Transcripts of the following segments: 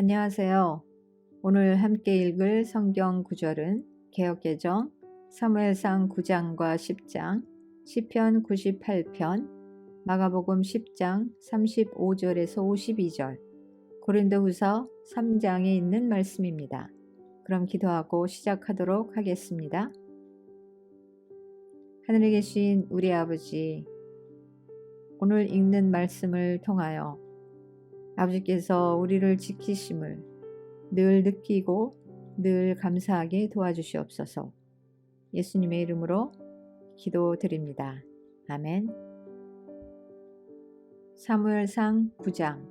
안녕하세요. 오늘 함께 읽을 성경 구절은 개혁개정 사무엘상 9장과 10장, 시편 98편, 마가복음 10장 35절에서 52절, 고린도후서 3장에 있는 말씀입니다. 그럼 기도하고 시작하도록 하겠습니다. 하늘에 계신 우리 아버지, 오늘 읽는 말씀을 통하여 아버지께서 우리를 지키심을 늘 느끼고 늘 감사하게 도와주시옵소서. 예수님의 이름으로 기도드립니다. 아멘. 사무엘상 9장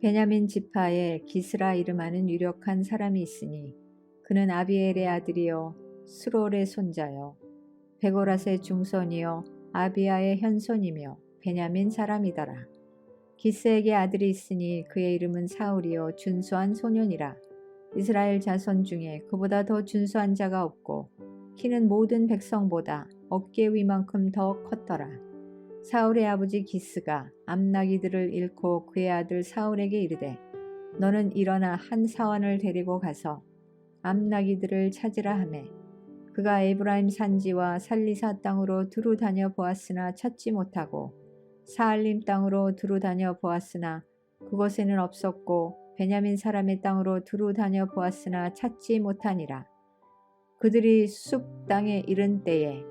베냐민 지파에 기스라 이름하는 유력한 사람이 있으니 그는 아비엘의 아들이요 스롤의 손자요 베고라스의 중손이요 아비아의 현손이며 베냐민 사람이더라. 기스에게 아들이 있으니 그의 이름은 사울이요 준수한 소년이라. 이스라엘 자손 중에 그보다 더 준수한 자가 없고 키는 모든 백성보다 어깨 위만큼 더 컸더라. 사울의 아버지 기스가 암나기들을 잃고 그의 아들 사울에게 이르되 너는 일어나 한 사원을 데리고 가서 암나기들을 찾으라 하매 그가 에브라임 산지와 살리사 땅으로 두루 다녀 보았으나 찾지 못하고 사알림 땅으로 두루 다녀 보았으나 그곳에는 없었고 베냐민 사람의 땅으로 두루 다녀 보았으나 찾지 못하니라. 그들이 숲 땅에 이른 때에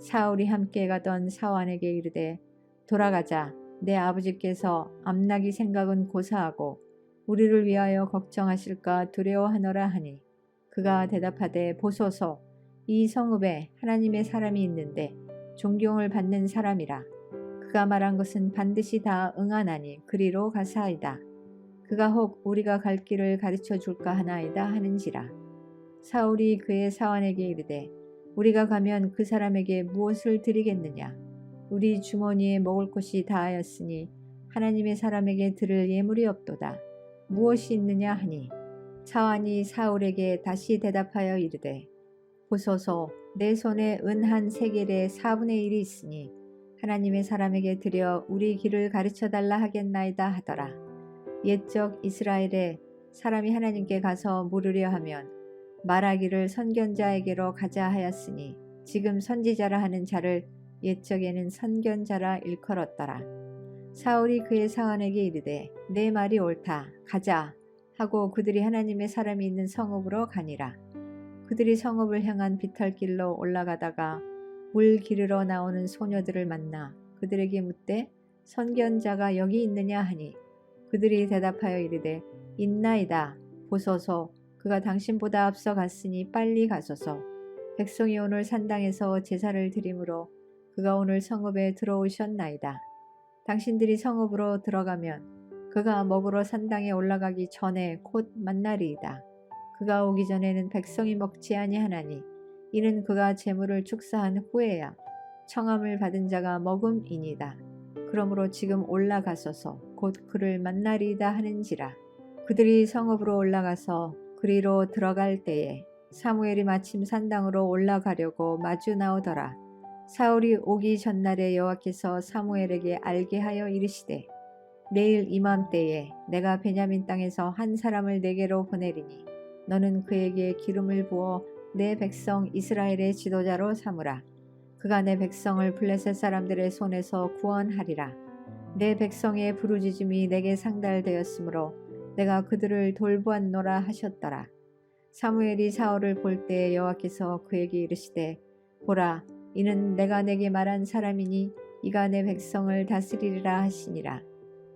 사울이 함께 가던 사환에게 이르되 돌아가자. 내 아버지께서 암나기 생각은 고사하고 우리를 위하여 걱정하실까 두려워하노라 하니 그가 대답하되 보소서. 이 성읍에 하나님의 사람이 있는데 존경을 받는 사람이라 그가 말한 것은 반드시 다 응하나니 그리로 가사이다. 그가 혹 우리가 갈 길을 가르쳐 줄까 하나이다 하는지라. 사울이 그의 사원에게 이르되 우리가 가면 그 사람에게 무엇을 드리겠느냐? 우리 주머니에 먹을 것이 다하였으니 하나님의 사람에게 들을 예물이 없도다. 무엇이 있느냐 하니 사환이 사울에게 다시 대답하여 이르되 보소서 내 손에 은 한 세겔의 4분의 1이 있으니 하나님의 사람에게 드려 우리 길을 가르쳐 달라 하겠나이다 하더라. 옛적 이스라엘에 사람이 하나님께 가서 물으려 하면 말하기를 선견자에게로 가자 하였으니 지금 선지자라 하는 자를 옛적에는 선견자라 일컬었더라. 사울이 그의 사원에게 이르되 내 말이 옳다 가자 하고 그들이 하나님의 사람이 있는 성읍으로 가니라. 그들이 성읍을 향한 비탈길로 올라가다가 물 기르러 나오는 소녀들을 만나 그들에게 묻되 선견자가 여기 있느냐 하니 그들이 대답하여 이르되 있나이다. 보소서. 그가 당신보다 앞서 갔으니 빨리 가소서. 백성이 오늘 산당에서 제사를 드림으로 그가 오늘 성읍에 들어오셨나이다. 당신들이 성읍으로 들어가면 그가 먹으러 산당에 올라가기 전에 곧 만나리이다. 그가 오기 전에는 백성이 먹지 아니하나니 이는 그가 재물을 축사한 후에야 청함을 받은 자가 먹음이니다. 그러므로 지금 올라가소서 곧 그를 만나리이다 하는지라. 그들이 성읍으로 올라가서 그리로 들어갈 때에 사무엘이 마침 산당으로 올라가려고 마주 나오더라. 사울이 오기 전날에 여호와께서 사무엘에게 알게 하여 이르시되 내일 이맘때에 내가 베냐민 땅에서 한 사람을 내게로 보내리니 너는 그에게 기름을 부어 내 백성 이스라엘의 지도자로 삼으라. 그가 내 백성을 블레셋 사람들의 손에서 구원하리라. 내 백성의 부르짖음이 내게 상달되었으므로 내가 그들을 돌보았노라 하셨더라. 사무엘이 사울을 볼 때 여호와께서 그에게 이르시되 보라 이는 내가 내게 말한 사람이니 이가 내 백성을 다스리리라 하시니라.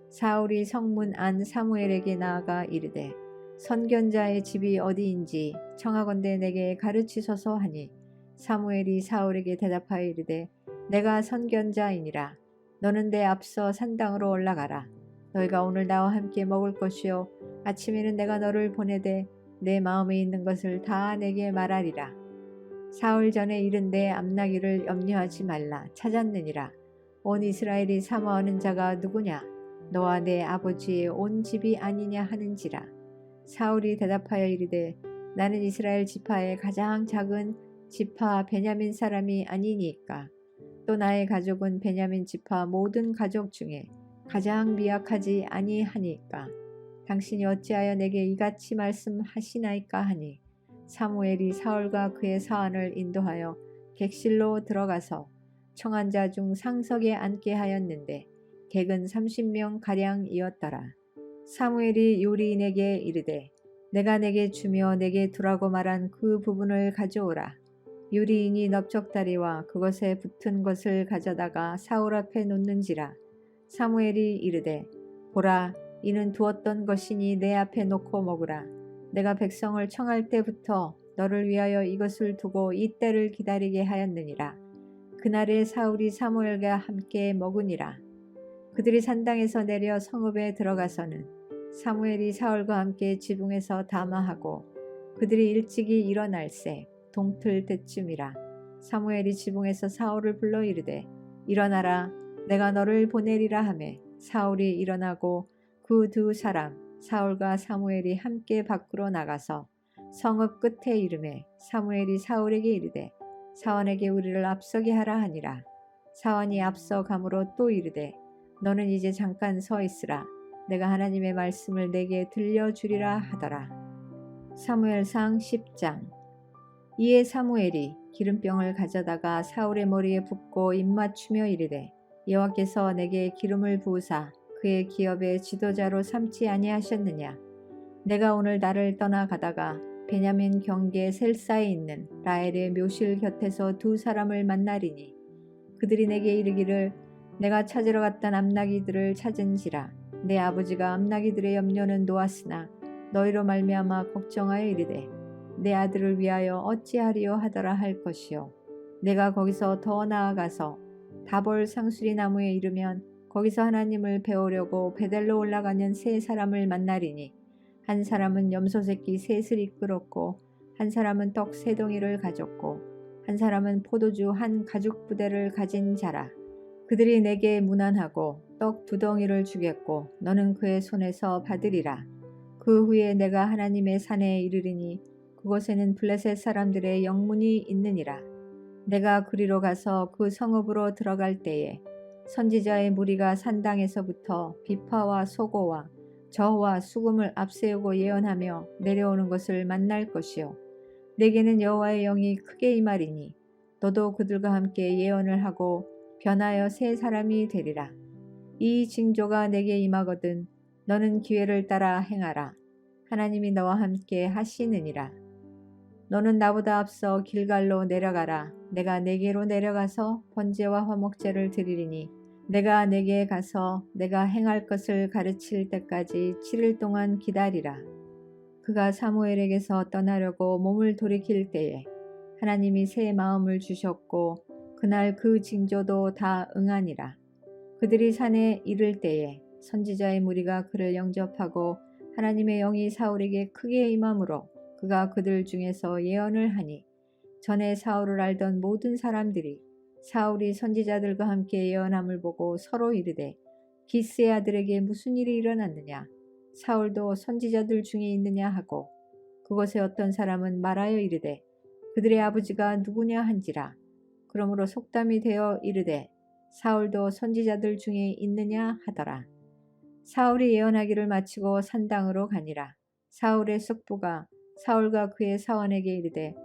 사울이 성문 안 사무엘에게 나아가 이르되 선견자의 집이 어디인지 청하건대 내게 가르치소서 하니 사무엘이 사울에게 대답하여 이르되 내가 선견자이니라. 너는 내 앞서 산당으로 올라가라. 너희가 오늘 나와 함께 먹을 것이요. 아침에는 내가 너를 보내되 내 마음에 있는 것을 다 내게 말하리라. 사흘 전에 이른 내 암나기를 염려하지 말라. 찾았느니라. 온 이스라엘이 사모하는 자가 누구냐? 너와 내 아버지의 온 집이 아니냐 하는지라 사울이 대답하여 이르되 나는 이스라엘 지파의 가장 작은 지파 베냐민 사람이 아니니까 또 나의 가족은 베냐민 지파 모든 가족 중에 가장 미약하지 아니하니까 당신이 어찌하여 내게 이같이 말씀하시나이까 하니 사무엘이 사울과 그의 사환을 인도하여 객실로 들어가서 청한 자 중 상석에 앉게 하였는데 객은 30명 가량이었더라. 사무엘이 요리인에게 이르되 내가 내게 주며 내게 두라고 말한 그 부분을 가져오라. 요리인이 넓적다리와 그것에 붙은 것을 가져다가 사울 앞에 놓는지라. 사무엘이 이르되 보라 이는 두었던 것이니 내 앞에 놓고 먹으라. 내가 백성을 청할 때부터 너를 위하여 이것을 두고 이 때를 기다리게 하였느니라. 그날에 사울이 사무엘과 함께 먹으니라. 그들이 산당에서 내려 성읍에 들어가서는 사무엘이 사울과 함께 지붕에서 담화하고 그들이 일찍이 일어날새 동틀 때쯤이라 사무엘이 지붕에서 사울을 불러 이르되 일어나라 내가 너를 보내리라 하매 사울이 일어나고 그 두 사람 사울과 사무엘이 함께 밖으로 나가서 성읍 끝에 이름에 사무엘이 사울에게 이르되 사원에게 우리를 앞서게 하라 하니라. 사원이 앞서 감으로 또 이르되 너는 이제 잠깐 서 있으라 내가 하나님의 말씀을 내게 들려주리라 하더라. 사무엘상 10장. 이에 사무엘이 기름병을 가져다가 사울의 머리에 붓고 입맞추며 이르되 여호와께서 내게 기름을 부으사 그의 기업의 지도자로 삼지 아니하셨느냐? 내가 오늘 나를 떠나 가다가 베냐민 경계 셀사에 있는 라헬의 묘실 곁에서 두 사람을 만나리니 그들이 내게 이르기를 내가 찾으러 갔던 암나기들을 찾은지라 내 아버지가 암나기들의 염려는 놓았으나 너희로 말미암아 걱정하여 이르되 내 아들을 위하여 어찌하리요 하더라 할 것이요. 내가 거기서 더 나아가서 다볼 상수리 나무에 이르면 거기서 하나님을 배우려고 베델로 올라가는 세 사람을 만나리니 한 사람은 염소 새끼 셋을 이끌었고 한 사람은 떡 세 덩이를 가졌고 한 사람은 포도주 한 가죽 부대를 가진 자라. 그들이 내게 무난하고 떡 두 덩이를 주겠고 너는 그의 손에서 받으리라. 그 후에 내가 하나님의 산에 이르리니 그곳에는 블레셋 사람들의 영문이 있느니라. 내가 그리로 가서 그 성읍으로 들어갈 때에 선지자의 무리가 산당에서부터 비파와 소고와 저와 수금을 앞세우고 예언하며 내려오는 것을 만날 것이요. 내게는 여호와의 영이 크게 임하리니 너도 그들과 함께 예언을 하고 변하여 새 사람이 되리라 이 징조가 내게 임하거든 너는 기회를 따라 행하라 하나님이 너와 함께 하시느니라 너는 나보다 앞서 길갈로 내려가라 내가 내게로 내려가서 번제와 화목제를 드리리니 내가 내게 가서 내가 행할 것을 가르칠 때까지 7일 동안 기다리라. 그가 사무엘에게서 떠나려고 몸을 돌이킬 때에 하나님이 새 마음을 주셨고 그날 그 징조도 다 응하니라. 그들이 산에 이를 때에 선지자의 무리가 그를 영접하고 하나님의 영이 사울에게 크게 임함으로 그가 그들 중에서 예언을 하니 전에 사울을 알던 모든 사람들이 사울이 선지자들과 함께 예언함을 보고 서로 이르되 기스의 아들에게 무슨 일이 일어났느냐? 사울도 선지자들 중에 있느냐? 하고 그곳에 어떤 사람은 말하여 이르되 그들의 아버지가 누구냐? 한지라. 그러므로 속담이 되어 이르되 사울도 선지자들 중에 있느냐 하더라. 사울이 예언하기를 마치고 산당으로 가니라. 사울의 숙부가 사울과 그의 사원에게 이르되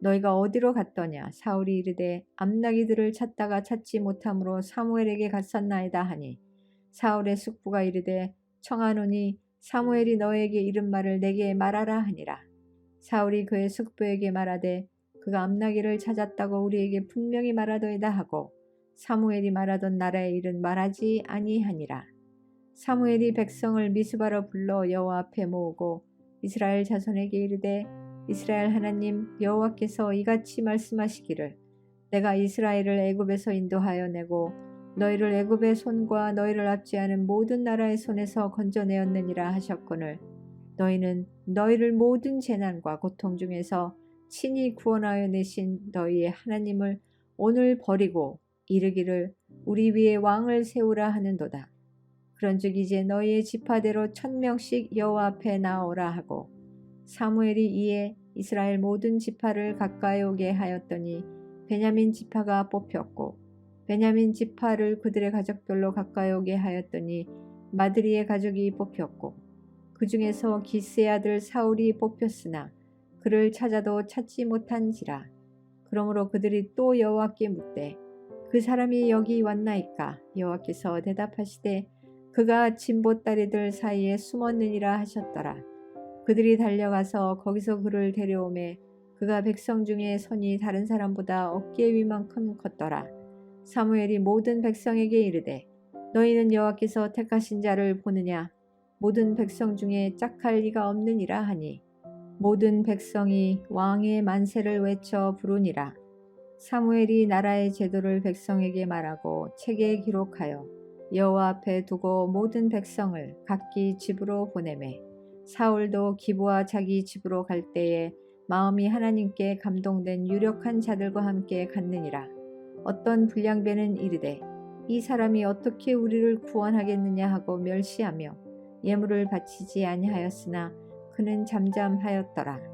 너희가 어디로 갔더냐? 사울이 이르되 암나기들을 찾다가 찾지 못함으로 사무엘에게 갔었나이다 하니. 사울의 숙부가 이르되 청하노니 사무엘이 너에게 이른 말을 내게 말하라 하니라. 사울이 그의 숙부에게 말하되 그가 암나기를 찾았다고 우리에게 분명히 말하더이다 하고 사무엘이 말하던 나라의 일은 말하지 아니하니라. 사무엘이 백성을 미스바로 불러 여호와 앞에 모으고 이스라엘 자손에게 이르되 이스라엘 하나님 여호와께서 이같이 말씀하시기를 내가 이스라엘을 애굽에서 인도하여 내고 너희를 애굽의 손과 너희를 압제하는 모든 나라의 손에서 건져내었느니라 하셨거늘. 너희는 너희를 모든 재난과 고통 중에서 친히 구원하여 내신 너희의 하나님을 오늘 버리고 이르기를 우리 위에 왕을 세우라 하는도다. 그런즉 이제 너희의 지파대로 천 명씩 여호와 앞에 나오라 하고 사무엘이 이에 이스라엘 모든 지파를 가까이 오게 하였더니 베냐민 지파가 뽑혔고 베냐민 지파를 그들의 가족들로 가까이 오게 하였더니 마드리의 가족이 뽑혔고 그 중에서 기스의 아들 사울이 뽑혔으나 그를 찾아도 찾지 못한지라. 그러므로 그들이 또 여호와께 묻되 그 사람이 여기 왔나이까 여호와께서 대답하시되 그가 진보다리들 사이에 숨었느니라 하셨더라. 그들이 달려가서 거기서 그를 데려오매 그가 백성 중에 선이 다른 사람보다 어깨 위만큼 컸더라. 사무엘이 모든 백성에게 이르되 너희는 여호와께서 택하신 자를 보느냐 모든 백성 중에 짝할 리가 없느니라 하니 모든 백성이 왕의 만세를 외쳐 부르니라. 사무엘이 나라의 제도를 백성에게 말하고 책에 기록하여 여호와 앞에 두고 모든 백성을 각기 집으로 보내매 사울도 기부와 자기 집으로 갈 때에 마음이 하나님께 감동된 유력한 자들과 함께 갔느니라. 어떤 불량배는 이르되 이 사람이 어떻게 우리를 구원하겠느냐 하고 멸시하며 예물을 바치지 아니하였으나 그는 잠잠하였더라.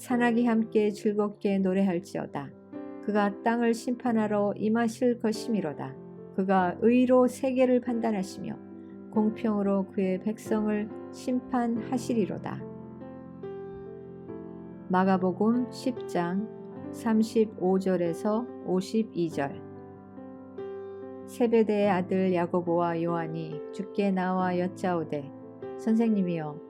산악이 함께 즐겁게 노래할지어다. 그가 땅을 심판하러 임하실 것이미로다. 그가 의로 세계를 판단하시며 공평으로 그의 백성을 심판하시리로다. 마가복음 10장 35절에서 52절 세베대의 아들 야고보와 요한이 주께 나와 여짜오되 선생님이여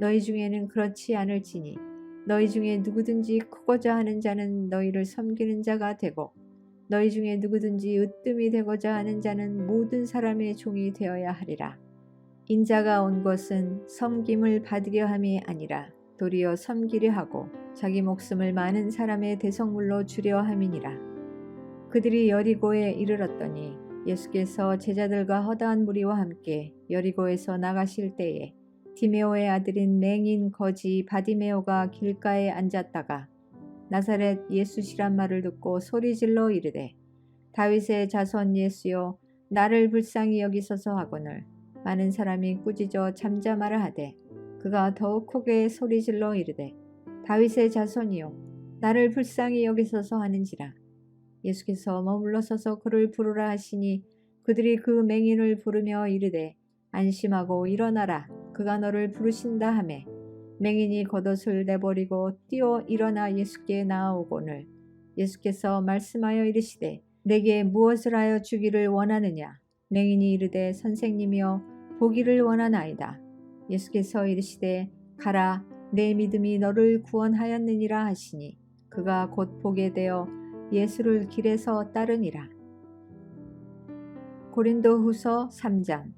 너희 중에는 그렇지 않을지니 너희 중에 누구든지 크고자 하는 자는 너희를 섬기는 자가 되고 너희 중에 누구든지 으뜸이 되고자 하는 자는 모든 사람의 종이 되어야 하리라. 인자가 온 것은 섬김을 받으려 함이 아니라 도리어 섬기려 하고 자기 목숨을 많은 사람의 대성물로 주려 함이니라. 그들이 여리고에 이르렀더니 예수께서 제자들과 허다한 무리와 함께 여리고에서 나가실 때에 디메오의 아들인 맹인 거지 바디메오가 길가에 앉았다가 나사렛 예수시란 말을 듣고 소리질러 이르되 다윗의 자손 예수여 나를 불쌍히 여기소서 하거늘 많은 사람이 꾸짖어 잠잠하라 하되 그가 더욱 크게 소리질러 이르되 다윗의 자손이여 나를 불쌍히 여기소서 하는지라. 예수께서 머물러 서서 그를 부르라 하시니 그들이 그 맹인을 부르며 이르되 안심하고 일어나라 그가 너를 부르신다 하매 맹인이 겉옷을 내버리고 뛰어 일어나 예수께 나아오거늘 예수께서 말씀하여 이르시되 내게 무엇을 하여 주기를 원하느냐? 맹인이 이르되 선생님이여 보기를 원하나이다. 예수께서 이르시되 가라 내 믿음이 너를 구원하였느니라 하시니 그가 곧 보게 되어 예수를 길에서 따르니라. 고린도 후서 3장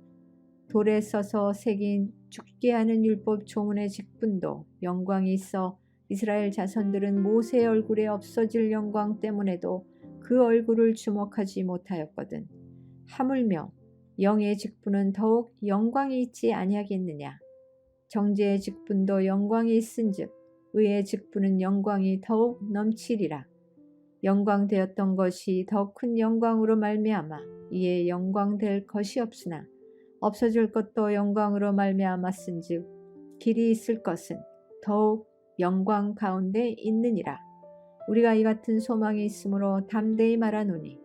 돌에 써서 새긴 죽게 하는 율법 조문의 직분도 영광이 있어 이스라엘 자손들은 모세의 얼굴에 없어질 영광 때문에도 그 얼굴을 주목하지 못하였거든. 하물며 영의 직분은 더욱 영광이 있지 아니하겠느냐. 정제의 직분도 영광이 있은즉 의의 직분은 영광이 더욱 넘치리라. 영광되었던 것이 더 큰 영광으로 말미암아 이에 영광될 것이 없으나 없어질 것도 영광으로 말미암았은즉 길이 있을 것은 더욱 영광 가운데 있느니라. 우리가 이 같은 소망이 있으므로 담대히 말하노니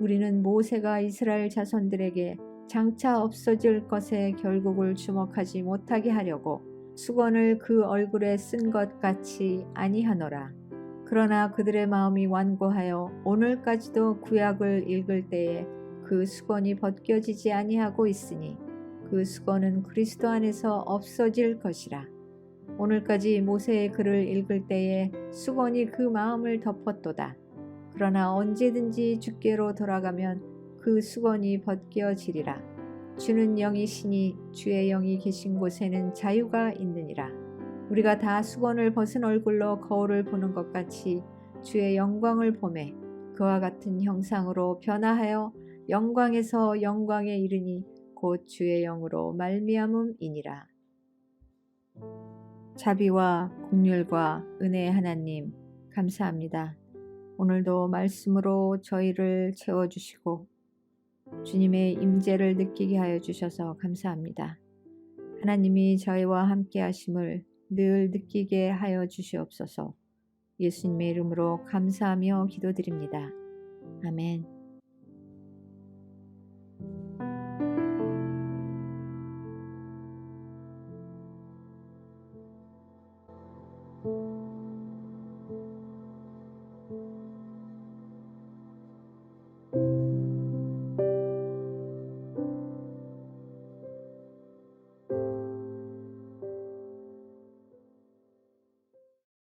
우리는 모세가 이스라엘 자손들에게 장차 없어질 것에 결국을 주목하지 못하게 하려고 수건을 그 얼굴에 쓴 것 같이 아니하노라. 그러나 그들의 마음이 완고하여 오늘까지도 구약을 읽을 때에 그 수건이 벗겨지지 아니하고 있으니 그 수건은 그리스도 안에서 없어질 것이라. 오늘까지 모세의 글을 읽을 때에 수건이 그 마음을 덮었도다. 그러나 언제든지 주께로 돌아가면 그 수건이 벗겨지리라. 주는 영이시니 주의 영이 계신 곳에는 자유가 있느니라. 우리가 다 수건을 벗은 얼굴로 거울을 보는 것 같이 주의 영광을 보매 그와 같은 형상으로 변화하여 영광에서 영광에 이르니 곧 주의 영으로 말미암음이니라. 자비와 국률과 은혜의 하나님 감사합니다. 오늘도 말씀으로 저희를 채워 주시고 주님의 임재를 느끼게 하여 주셔서 감사합니다. 하나님이 저희와 함께 하심을 늘 느끼게 하여 주시옵소서. 예수님의 이름으로 감사하며 기도드립니다. 아멘.